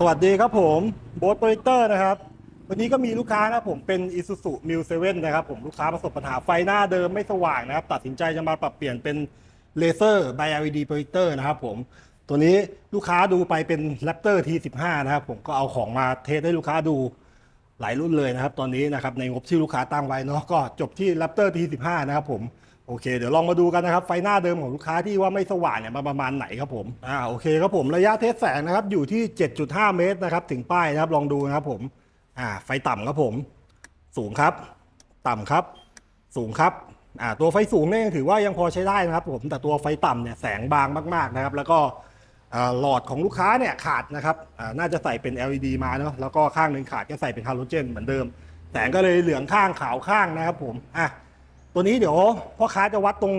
สวัสดีครับผมโบ๊ทโปรเตอร์นะครับ วันนี้ก็มีลูกค้านะครับผมเป็น Isuzu Mu 7นะครับผมลูกค้าประสบปัญหาไฟหน้าเดิมไม่สว่างนะครับ ตัดสินใจจะมาปรับเปลี่ยนเป็นเลเซอร์ by LED projector นะครับผมตัวนี้ลูกค้าดูไปเป็น Raptor T15 นะครับผมก็เอาของมาเทสให้ลูกค้าดูหลายรุ่นเลยนะครับ ตอนนี้นะครับในงบที่ลูกค้าตั้งไว้เนาะก็จบที่ Raptor T15 นะครับผม โอเคเดี๋ยวลองมาดูกันนะครับไฟหน้าเดิมของลูกค้าที่ว่าไม่สว่างเนี่ยมาประมาณไหนครับผมอ่าโอเคครับผมระยะเทสแสงนะครับอยู่ที่ 7.5 เมตรนะครับถึงป้ายนะครับลองดูนะครับผมอ่าไฟต่ำครับผม สูงครับ ต่ำครับ สูงครับอ่าตัวไฟสูงเนี่ยถือว่ายังพอใช้ได้นะครับผมแต่ตัวไฟต่ำเนี่ยแสงบางมากๆนะครับ แล้วก็หลอดของลูกค้าเนี่ยขาดนะครับอ่าน่าจะใส่เป็น LED มาเนาะแล้วก็ข้างหนึ่งขาดก็ใส่เป็นฮาโลเจนเหมือนเดิมแสงก็เลยเหลืองข้างขาวข้างนะครับผมอะ ตัวนี้เดี๋ยวพ่อค้าจะวัดตรง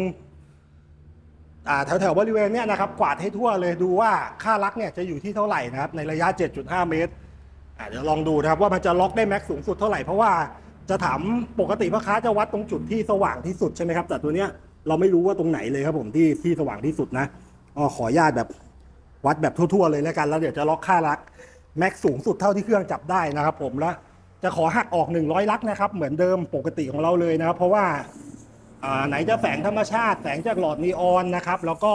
แถวแถวๆบริเวณเนี้ยนะครับกวาดให้ทั่วเลยดูว่าค่าลักเนี่ยจะอยู่ที่เท่าไหร่นะครับในระยะ 7.5 เมตรอ่าเดี๋ยวลองดูนะครับว่ามันจะล็อกได้แม็กซ์สูงสุดเท่าไหร่เพราะว่าจะถามปกติพ่อค้าจะวัดตรงจุดที่สว่างที่สุดใช่ไหมครับแต่ตัวเนี้ยเราไม่รู้ว่าตรงไหนเลยครับผมที่ที่สว่างที่สุดนะอ๋อขออนุญาตแบบวัดแบบทั่วๆเลยแล้วกันแล้วเดี๋ยวจะล็อกค่าลักแม็กซ์สูงสุดเท่าที่เครื่องจับได้นะครับ ผมแล้วจะขอหักออก 100 ลักนะครับเหมือนเดิมปกติของเราเลยนะครับเพราะว่า ไหนจะแสงธรรมชาติแสงจากหลอดนีออนนะครับ แล้วก็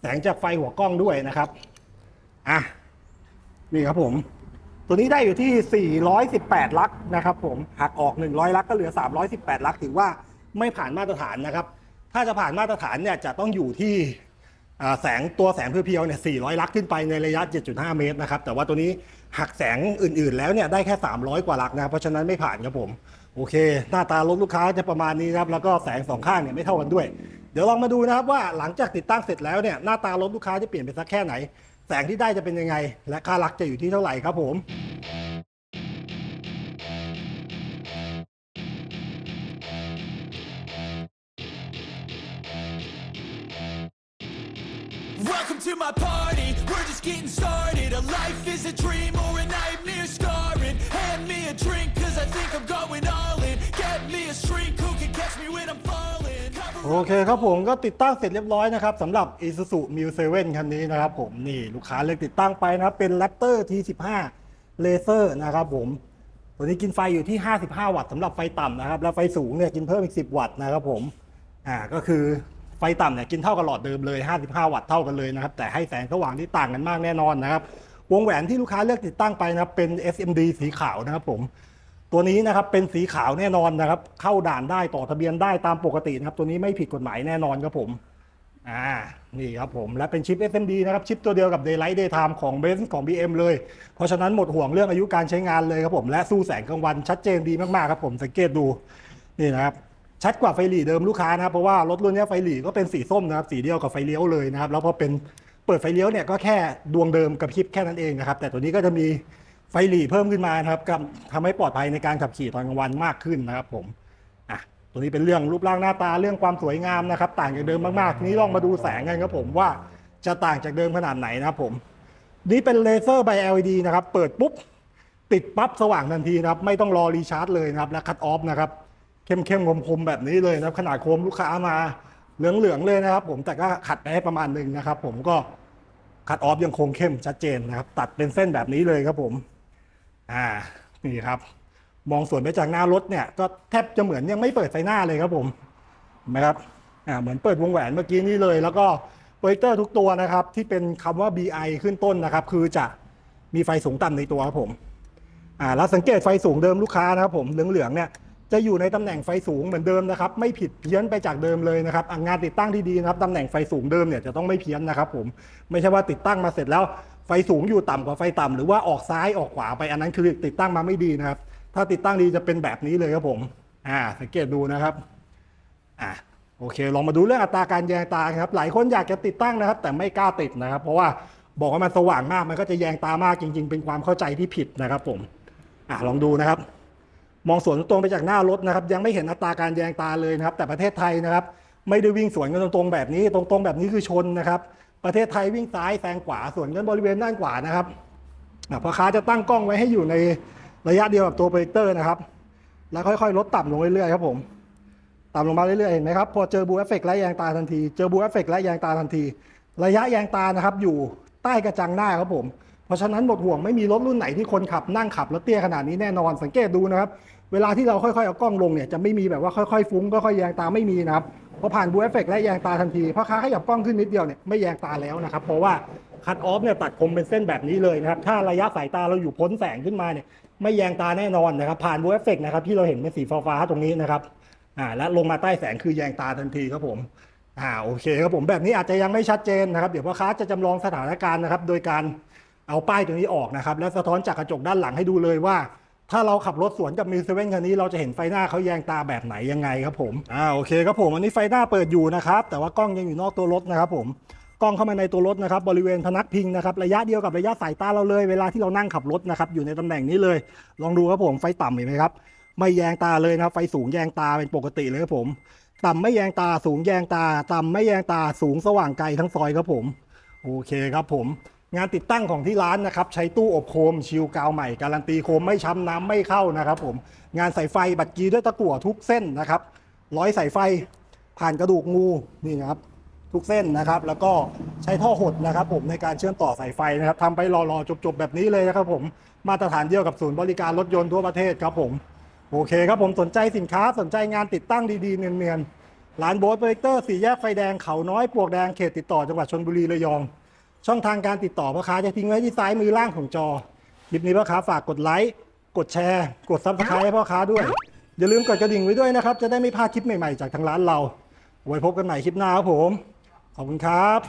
แสงจากไฟหัวกล้องด้วยนะครับอะนี่ครับผม ตัวนี้ได้อยู่ที่ 418 ลักนะครับผมหักออก 100 ลักก็เหลือ 318 ลักถือว่าไม่ผ่านมาตรฐานนะครับ ถ้าจะผ่านมาตรฐานเนี่ยจะต้องอยู่ที่แสงตัวแสงเพียวๆเนี่ย 400 ลักขึ้นไปในระยะ 7.5 เมตรนะครับ แต่ว่าตัวนี้หักแสงอื่นๆ แล้วเนี่ยได้แค่ 300 กว่าลักนะ เพราะฉะนั้นไม่ผ่านครับผม โอเค หน้าตารถลูกค้าจะประมาณนี้ครับ แล้วก็แสงสองข้างเนี่ยไม่เท่ากันด้วย เดี๋ยวลองมาดูนะครับว่าหลังจากติดตั้งเสร็จแล้วเนี่ยหน้าตารถลูกค้าจะเปลี่ยนไปสักแค่ไหน แสงที่ได้จะเป็นยังไง และค่าลักจะอยู่ที่เท่าไหร่ครับผม cause I think I think I'm going all in Get me a shrink who can catch me when I'm falling Cover โอเคครับผมก็ติดตั้งเสร็จเรียบร้อยนะครับสำหรับ Isuzu Mu 7 คันนี้นะครับผมนี่ลูกค้าเลือกติดตั้งไปนะครับเป็น Raptor T15 Laser นะครับผมตัวนี้กินไฟอยู่ที่ 55 วัตต์สำหรับไฟต่ำนะครับ แล้วไฟสูงเนี่ยกินเพิ่มอีก 10 วัตต์นะครับผมอ่าก็คือไฟต่ำเนี่ยกินเท่ากับหลอดเดิมเลย 55 วัตต์เท่ากันเลยนะครับแต่ให้แสงสว่างที่ต่างกันมากแน่นอนนะครับวงแหวนที่ลูกค้าเลือกติดตั้งไปนะครับเป็น SMD สีขาวนะครับผม ตัวนี้นะครับเป็นสีขาวแน่นอนนะครับ เข้าด่านได้ต่อทะเบียนได้ตามปกตินะครับ ตัวนี้ไม่ผิดกฎหมายแน่นอนครับผมอ่านี่ครับผม และเป็นชิป SMD นะครับ ชิปตัวเดียวกับ Daylight Daytime ของ Benz ของ BM เลย เพราะฉะนั้นหมดห่วงเรื่องอายุการใช้งานเลยครับผมและสู้แสงกลางวันชัดเจนดีมากๆครับผมสังเกตดูนี่นะครับชัดกว่าไฟหลีเดิมลูกค้านะครับเพราะว่ารถรุ่นนี้ไฟหลีก็เป็นสีส้มนะครับสีเดียวกับไฟเลี้ยวเลยนะครับแล้วพอเป็นเปิดไฟเลี้ยวเนี่ยก็แค่ดวงเดิมกับพริบแค่นั้นเองนะครับแต่ตัวนี้ก็จะมี ไฟหลีเพิ่มขึ้นมานะครับกับทำให้ปลอดภัยในการขับขี่ตอนกลางวันมากขึ้นนะครับผมอะตัวนี้เป็นเรื่องรูปร่างหน้าตาเรื่องความสวยงามนะครับ ต่างจากเดิมมากๆทีนี้ลองมาดูแสงกันครับผมว่าจะต่างจากเดิมขนาดไหนนะครับผมนี่เป็นเลเซอร์ by LED นะครับ เปิดปุ๊บติดปั๊บสว่างทันทีนะครับ ไม่ต้องรอรีชาร์จเลยนะครับ และคัตออฟนะครับ เข้มเข้มคมคมๆแบบนี้เลยนะครับ ขนาดโคมลูกค้ามาเหลืองเหลืองๆเลยนะครับ ผมแต่ก็ขัดไปให้ประมาณหนึ่งนะครับ ผมก็คัตออฟยังคงเข้มชัดเจนนะครับ ตัดเป็นเส้นแบบนี้เลยครับผม อ่านี่ครับ มองสวนไปจากหน้ารถเนี่ย ก็แทบจะเหมือนยังไม่เปิดไฟหน้าเลยครับผมเห็นไหมครับอ่าเหมือนเปิดวงแหวนเมื่อกี้นี้เลย แล้วก็โปรเจคเตอร์ทุกตัวนะครับ ที่เป็นคำว่า BI ขึ้นต้นนะครับ คือจะมีไฟสูงต่ำในตัวครับผมอ่าแล้วสังเกตไฟสูงเดิมลูกค้านะครับผมเหลืองๆเนี่ยจะอยู่ในตำแหน่งไฟสูงเหมือนเดิมนะครับ ไม่ผิดเพี้ยนไปจากเดิมเลยนะครับงานติดตั้งที่ดีนะครับตำแหน่งไฟสูงเดิมเนี่ยจะต้องไม่เพี้ยนนะครับผมไม่ใช่ว่าติดตั้งมาเสร็จแล้ว ไฟสูงอยู่ต่ำกว่าไฟต่ำหรือว่าออกซ้ายออกขวาไปอันนั้นคือติดตั้งมาไม่ดีนะครับ ถ้าติดตั้งดีจะเป็นแบบนี้เลยครับผม อ่า สังเกตดูนะครับ อะโอเค ลองมาดูเรื่องอัตราการแยงตาครับ หลายคนอยากจะติดตั้งนะครับ แต่ไม่กล้าติดนะครับ เพราะว่าบอกว่ามันสว่างมากมันก็จะแยงตามากจริง ๆ เป็นความเข้าใจที่ผิดนะครับ ผม อะลองดูนะครับ มองสวนตรงไปจากหน้ารถนะครับ ยังไม่เห็นอัตราการแยงตาเลยนะครับ แต่ประเทศไทยนะครับ ไม่ได้วิ่งสวนกันตรงๆแบบนี้ ตรงๆแบบนี้คือชนนะครับ ประเทศไทยวิ่งซ้ายแซงขวาส่วนกันบริเวณด้านขวานะครับพ่อค้าจะตั้งกล้องไว้ให้อยู่ในระยะเดียวกับตัวโปรเจคเตอร์นะครับ แล้วค่อยๆ ลดต่ำลงเรื่อยๆครับผมต่ำลงมาเรื่อยๆเห็นไหมครับพอเจอบูเอฟเฟกและแยงตาทันที เจอบูเอฟเฟกและแยงตาทันที ระยะแยงตานะครับ อยู่ใต้กระจังหน้าครับผม เพราะฉะนั้นหมดห่วงไม่มีรถรุ่นไหนที่คนขับนั่งขับแล้วเตี้ยขนาดนี้แน่นอนสังเกตดูนะครับ เวลาที่เราค่อยๆเอากล้องลงเนี่ยจะไม่มีแบบว่าค่อยๆฟุ้งค่อยๆแยงตาไม่มีนะครับ พอผ่านบูเอฟเฟกและแยงตาทันทีพ่อค้าขยับกล้องขึ้นนิดเดียวเนี่ยไม่แยงตาแล้วนะครับ เพราะว่าคัตออฟเนี่ยตัดคมเป็นเส้นแบบนี้เลยนะครับ ถ้าระยะสายตาเราอยู่พ้นแสงขึ้นมาเนี่ยไม่แยงตาแน่นอนนะครับ ผ่านบูเอฟเฟกนะครับที่เราเห็นเป็นสีฟ้าๆตรงนี้นะครับอ่าและลงมาใต้แสงคือแยงตาทันทีครับผมอ่าโอเคครับผมแบบนี้อาจจะยังไม่ชัดเจนนะครับ เดี๋ยวพ่อค้าจะจำลองสถานการณ์นะครับ โดยการเอาป้ายตัวนี้ออกนะครับ แล้วสะท้อนจากกระจกด้านหลังให้ดูเลยว่า ถ้าเราขับรถสวนกับมิวเซเว่นคันนี้เราจะเห็นไฟหน้าเขาแยงตาแบบไหนยังไงครับผมอ่าโอเคครับผมอันนี้ไฟหน้าเปิดอยู่นะครับแต่ว่ากล้องยังอยู่นอกตัวรถนะครับผมกล้องเข้ามาในตัวรถนะครับบริเวณพนักพิงนะครับระยะเดียวกับระยะสายตาเราเลยเวลาที่เรานั่งขับรถนะครับอยู่ในตำแหน่งนี้เลย ลองดูครับผมไฟต่ำเห็นไหมครับไม่แยงตาเลยนะครับไฟสูงแยงตาเป็นปกติเลยครับผม ต่ำไม่แยงตาสูงแยงตา ต่ำไม่แยงตาสูงสว่างไกลทั้งซอยครับผม โอเคครับผม งานติดตั้งของที่ร้านนะครับใช้ตู้อบโคมชิลกาวใหม่การันตีโคมไม่ช้ำน้ำไม่เข้านะครับผมงานสายไฟบัดกีด้วยตะกั่วทุกเส้นนะครับร้อยสายไฟผ่านกระดูกงูนี่นะครับทุกเส้นนะครับ แล้วก็ใช้ท่อหดนะครับ ผมในการเชื่อมต่อสายไฟนะครับทำไปรอๆจบๆแบบนี้เลยนะครับผมมาตรฐานเดียวกับศูนย์บริการรถยนต์ทั่วประเทศครับผมโอเคครับผมสนใจสินค้าสนใจงานติดตั้งดีๆเนียนๆร้านโบ๊ทโปรเจคเตอร์สี่แยกไฟแดงเขาน้อยปวกแดงเขตติดต่อจังหวัดชนบุรีระยอง ช่องทางการติดต่อพ่อค้าจะทิ้งไว้ที่ซ้ายมือล่างของจอคลิปนี้พ่อค้าฝากกดไลค์กดแชร์ กดซับสไครต์ให้พ่อค้าด้วย อย่าลืมกดกระดิ่งไว้ด้วยนะครับ จะได้ไม่พลาดคลิปใหม่ๆจากทางร้านเรา ไว้พบกันใหม่คลิปหน้าครับผม ขอบคุณครับ